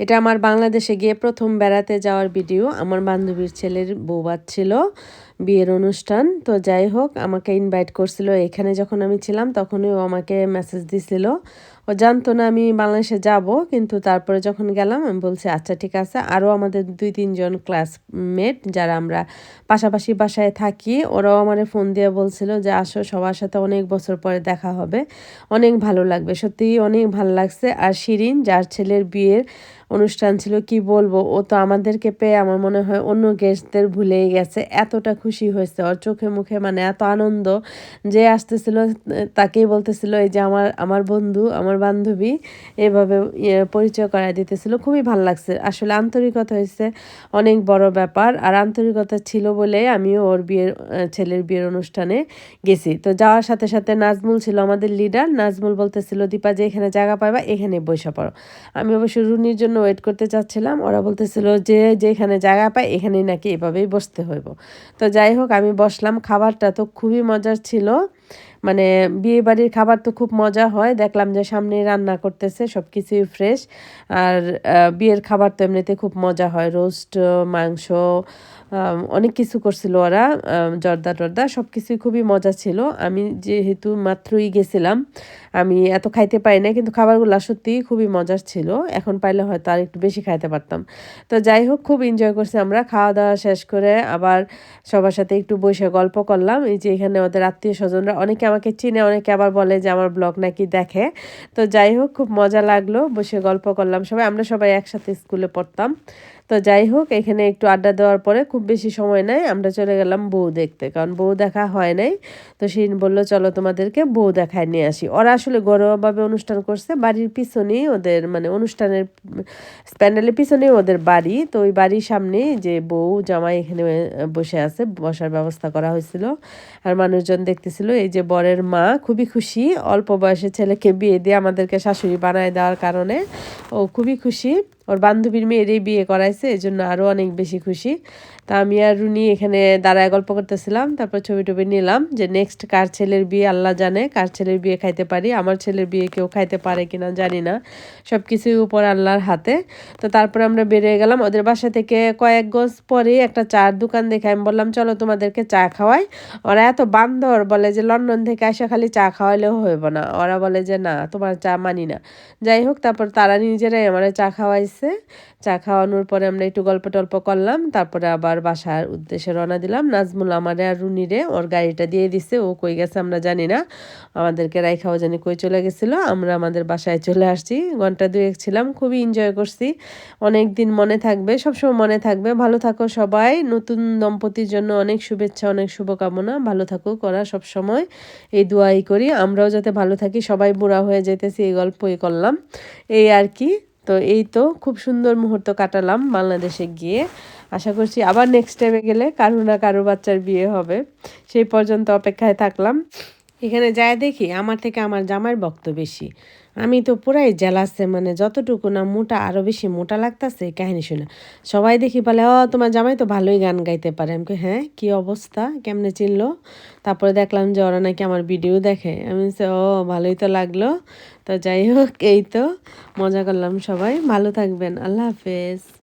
এটা আমার বাংলাদেশে গিয়ে প্রথম বেড়াতে যাওয়ার ভিডিও। আমার বান্ধবীর ছেলের বৌবাদ ছিল। বিয়ের অনুষ্ঠান। তো যাই হোক, আমাকে ইনভাইট করছিল। এখানে যখন আমি ছিলাম, তখনই ও আমাকে মেসেজ দিছিল। ও জানতো না আমি বাংলাদেশে যাব, কিন্তু তারপরে যখন গেলাম, আমি বলছি আচ্ছা ঠিক আছে। আরও আমাদের দুই, তিনজন ক্লাসমেট যারা আমরা পাশাপাশি বাসায় থাকি, ওরাও আমার ফোন দিয়ে বলছিল যে, আসো, সবার সাথে অনেক বছর পরে দেখা হবে। অনেক ভালো লাগবে। সত্যিই অনেক ভালো লাগছে। আর শিরিন, যার ছেলের বিয়ের অনুষ্ঠান ছিল, কি বলব? ও তো আমাদেরকে পেয়ে, আমার মনে হয়, অন্য গেস্টদের ভুলেই গেছে। এতটা খুশি হয়েছে ওর চোখে মুখে মানে এত আনন্দ যে আসতেছিল, তাকেই বলতেছিল, এই যে আমার আমার বন্ধু, আমার বান্ধবী এভাবে পরিচয় করায় দিতেছিল। খুবই ভালো লাগছে। আসলে আন্তরিকতা হয়েছে অনেক বড় ব্যাপার আর আন্তরিকতা ছিল বলে আমিও ওর বিয়ের ছেলের বিয়ের অনুষ্ঠানে গেছি। তো যাওয়ার সাথে সাথে নাজমুল ছিল আমাদের লিডার নাজমুল বলতেছিল, দীপা যে এখানে জায়গা পাইবা, এখানে বসে পড়ো। আমি অবশ্য রুনির জন্য ওয়েট করতে চাচ্ছিলাম। ওরা বলতেছিল যে, যেখানে জায়গা পায়, এখানেই নাকি এভাবেই বসতে হইব। তো যাই হোক আমি বসলাম খাবারটা তো খুবই মজার ছিল। মানে বিয়ে বাড়ির খাবার তো খুব মজা হয়। দেখলাম যে সামনে রান্না করতেছে সব কিছুই ফ্রেশ আর বিয়ের খাবার তো এমনিতে খুব মজা হয়। রোস্ট মাংস অনেক কিছু করছিল ওরা জর্দা টর্দা সব কিছুই খুবই মজা ছিল। আমি যেহেতু মাত্রই গেছিলাম, আমি এত খাইতে পারি না কিন্তু খাবারগুলো সত্যিই খুবই মজার ছিল। এখন পাইলে হয়তো আর একটু বেশি খাইতে পারতাম। তো যাই হোক, খুব এনজয় করছি আমরা। খাওয়া দাওয়া শেষ করে আবার সবার সাথে একটু বসে গল্প করলাম। এই যে এখানে ওদের আত্মীয় স্বজনরা অনেকে আমাকে চিনে, অনেকে আবার বলে যে আমার ব্লগ নাকি দেখে। তো যাই হোক, খুব মজা লাগল, বসে গল্প করলাম সবাই। আমরা সবাই একসাথে স্কুলে পড়তাম। তো যাই হোক, এখানে একটু আড্ডা দেওয়ার পরে খুব বেশি সময় নেয় আমরা চলে গেলাম বউ দেখতে, কারণ বউ দেখা হয় নাই। তো শিন বলল, চলো তোমাদেরকে বউ দেখায় নিয়ে আসি। ওরা আসলে ঘরোয়াভাবে অনুষ্ঠান করছে, বাড়ির পিছনেই ওদের মানে অনুষ্ঠানের প্যান্ডেলের পিছনেই ওদের বাড়ি। তো ওই বাড়ির সামনে যে বউ, জামাই এখানে বসে আছে, বসার ব্যবস্থা করা হয়েছিল। আর মানুষজন দেখতেছিল, এই যে বরের মা খুবই খুশি। অল্প বয়সে ছেলেকে বিয়ে দিয়ে আমাদেরকে শাশুড়ি বানায় দেওয়ার কারণে ও খুবই খুশি। ওর বান্ধবীর মেয়েরই বিয়ে করাইছে এই জন্য আরও অনেক বেশি খুশি। তা আমি আর রুনি এখানে দাঁড়ায় গল্প করতেছিলাম, তারপর ছবি টবি নিলাম যে নেক্সট কার ছেলের বিয়ে আল্লাহ জানে, কার ছেলের বিয়ে খাইতে পারি, আমার ছেলের বিয়ে কেউ খাইতে পারে কিনা জানি না। সব কিছুই উপর আল্লাহর হাতে। তো তারপর আমরা বেরিয়ে গেলাম ওদের বাসা থেকে কয়েক গজ পরে একটা চার দোকান দেখে আমি বললাম, চলো তোমাদেরকে চা খাওয়াই। ওরা এত বান্দর বলে যে লন্ডন থেকে আসা খালি চা খাওয়াইলেও হইব না। ওরা বলে যে, না, তোমার চা মানি না। যাই হোক, তারপর তারা নিজেরাই আমার চা খাওয়াইছে। চা খাওয়ানোর পরে আমরা একটু গল্প টল্প করলাম, তারপরে আবার বাসার উদ্দেশ্যে রওনা দিলাম। নাজমুল আমারে আর রুনিরে ওর গাড়িটা দিয়ে দিছে, ও কই গেছে আমরা জানি না। আমাদেরকে রাইখাও জানি কই চলে গেছিল, আমরা আমাদের বাসায় চলে আসছি। ঘণ্টা দুয়েক ছিলাম, খুবই এনজয় করছি। অনেক দিন মনে থাকবে, সবসময় মনে থাকবে। ভালো থাকো সবাই, নতুন দম্পতির জন্য অনেক শুভেচ্ছা, অনেক শুভকামনা। ভালো থাকুক ওরা সবসময়। এই দোয়াই করি। আমরাও যাতে ভালো থাকি, সবাই বুড়া হয়ে যেতেছি এই গল্পই করলাম। এই আর কি। তো এই তো খুব সুন্দর মুহূর্ত কাটালাম বাংলাদেশে গিয়ে। আশা করছি আবার নেক্সট টাইমে গেলে কারও না কারও বাচ্চার বিয়ে হবে। সেই পর্যন্ত অপেক্ষায় থাকলাম। এখানে যায় দেখি আমার থেকে আমার জামাইয়ের বক্ত বেশি। আমি তো পুরাই জেলাসে মানে যতটুকু না মোটা আরও বেশি মোটা লাগতেছে কাহিনী শুনে। সবাই দেখি বলে, ও, তোমার জামাই তো ভালোই গান গাইতে পারে। আমি হ্যাঁ কি অবস্থা? কেমনে চিনলো? তারপরে দেখলাম যে ওরা নাকি আমার ভিডিও দেখে। আমি ও, ভালোই তো লাগল। তো যাই হোক, এই তো। মজা করলাম সবাই। ভালো থাকবেন। আল্লাহ হাফেজ।